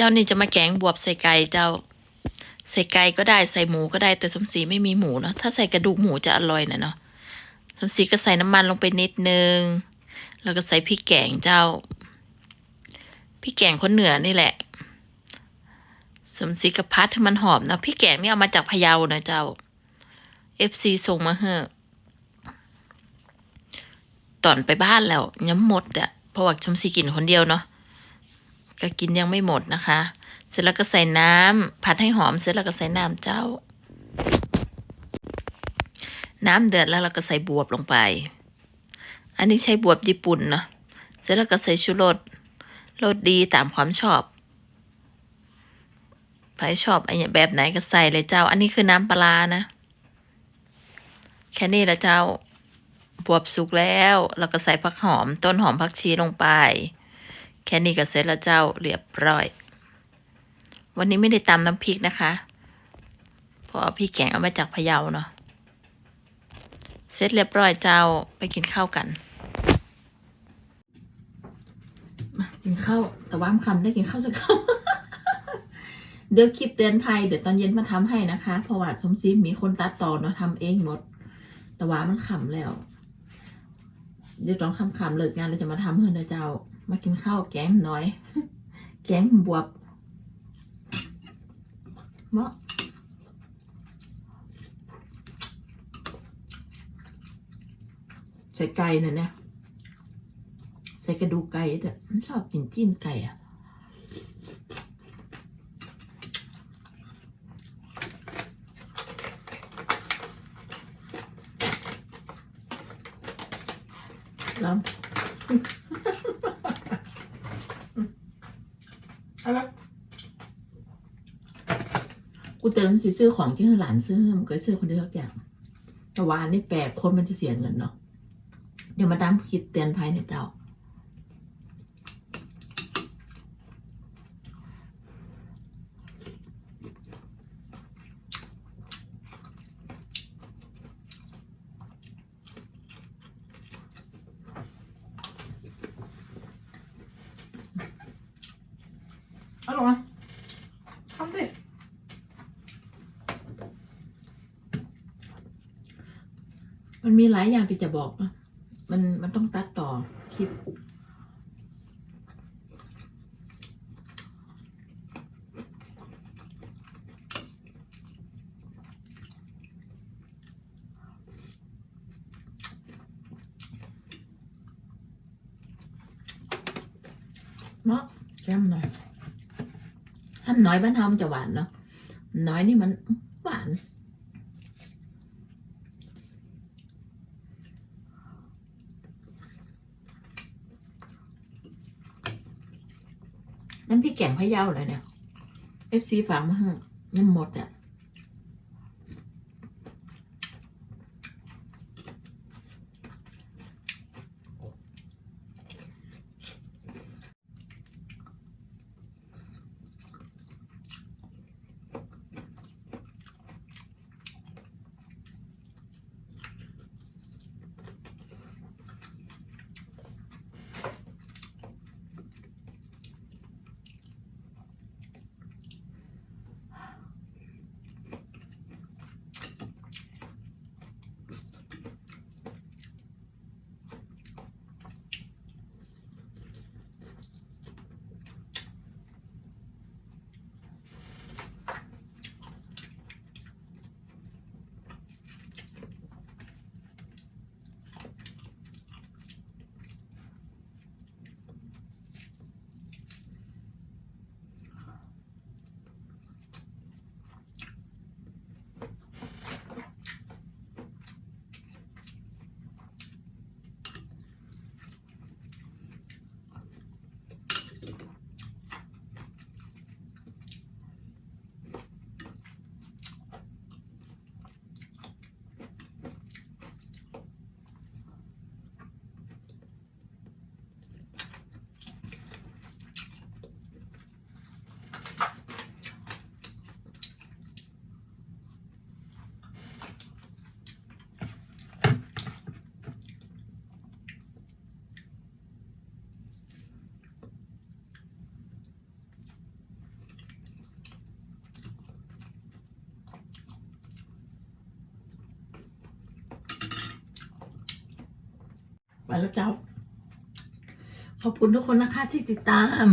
จ้านี่จะมาแกงบวบใส่ไก่เจ้า ใส่ไก่ก็ได้ใส่หมูก็ได้แต่สมศรีไม่มีหมูเนาะถ้าใส่กระดูกหมูจะอร่อยนะเนาะสมศรีก็ใส่น้ำมันลงไปนิดนึง แล้วก็ใส่พริกแกงเจ้าพริกแกงคนเหนือนี่แหละ สมศรีกับพัดให้มันหอมนะพริกแกงนี่เอามาจากพะเยานะเจ้า FC ส่งมาเฮอะตอนไปบ้านแล้วยังหมดอะเพราะว่าชมศรีกินคนเดียวเนาะ ก็กินยังไม่หมดนะคะ เสร็จแล้วก็ใส่น้ำผัดให้หอมเสร็จแล้วก็ใส่น้ำเจ้า น้ำเดือดแล้วเราก็ใส่บวบลงไป อันนี้ใช้บวบญี่ปุ่นเนาะเสร็จแล้วก็ใส่ชูรสรสดีตามความชอบใครชอบอะไรแบบไหนก็ใส่เลยเจ้า อันนี้คือน้ำปลานะแค่นี้ละเจ้าบวบสุกแล้วเราก็ใส่ผักหอม ต้นหอมผักชีลงไป ค่นี้ก็เสร็จแล้วเจ้าเรียบร้อย วันนี้ไม่ได้ตำน้ำพริกนะคะเพราะพี่แกงเอามาจากพะเยาเนาะเสร็จเรียบร้อยเจ้าไปกินข้าวกันมากินข้าวแต่ว่ามคำได้กินข้าวสักคำเดี๋ยวคลิปเตือนภัยเดี๋ยวตอนเย็นมาทำให้นะคะ เพราะว่าสมซีมีคนตัดต่อเนาะทำเองหมด แต่ว่ามันขำแล้ว เดี๋ยวตอนคำๆเลิกงานเราจะมาทำเพื่อนเจ้า มากินข้าวแกงหน่อย แกงบวบเมาะใส่ไก่น่ะเนี่ยใส่กระดูกไก่แต่มันชอบกินจิ้นไก่อะแล้ว อะไรกูเติมสิซื้อของที่ให้หลานซื้อมันก็ซื้อคนเดียวทุกอย่างแต่วานนี่แปลกคนมันจะเสียเงินเนาะเดี๋ยวมาตามคิดเตือนภัยในเจ้า เอาลงมาทำสิมันมีหลายอย่างที่จะบอกนะมันมันต้องตัดต่อคลิปเนาะแก้มหน่อย ถ้าน้อยบ้านเฮามันจะหวานเนาะน้อยนี่มันหวาน น้ำพริกแกงพะเยาเลยเนี่ย FC ฝากมาเห้ยังหมดอะ ไปแล้วเจ้า ขอบคุณทุกคนนะคะที่ติดตาม